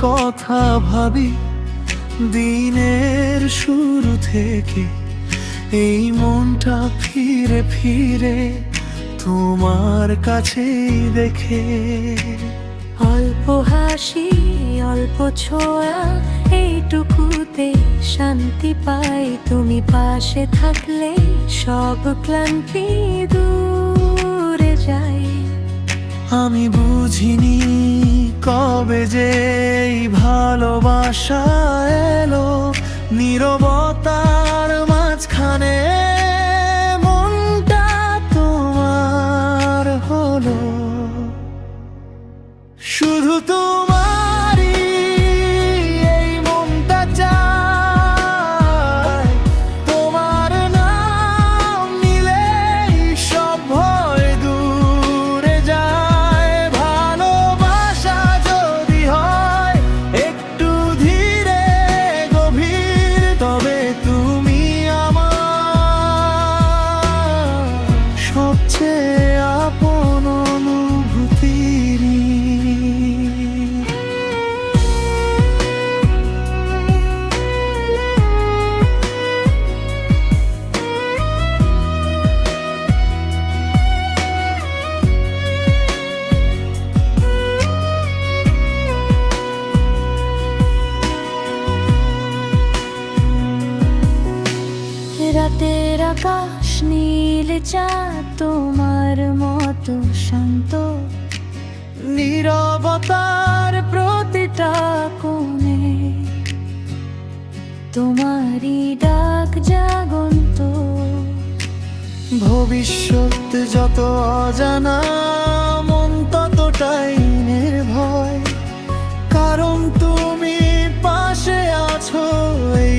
কথা ভাবি দিনের শুরু থেকে এই মনটা ফিরে ফিরে তোমার কাছেই দেখে। অল্প হাসি অল্প ছোঁয়া এইটুকুতে শান্তি পাই। তুমি পাশে থাকলে সব ক্লান্তি দূরে যায়। আমি বুঝিনি কবে যে ভালোবাসা এলো নিরবতার মাঝখানে রাতের আকাশ নীল চাঁদ, তোমার মতো শান্ত। নীরবতার প্রতিটা কোণে তোমারই ডাক জাগন্ত। ভবিষ্যৎ যত অজানা, মন ততটাই নির্ভয়। কারণ তুমি পাশে আছো এই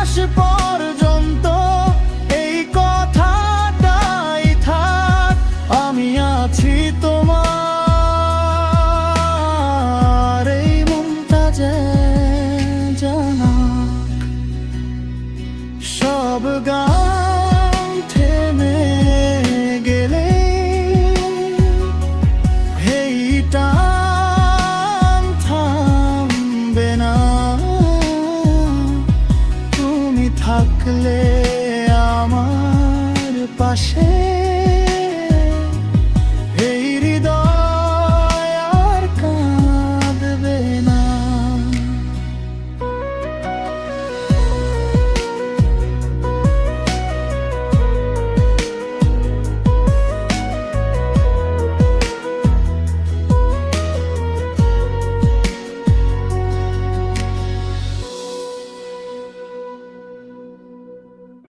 লাশ পর্যন্ত এই কথাটাই থাক আমি আছি তোমার। এই মমতাজে জানা সব গান থাকলে আমার পাশে।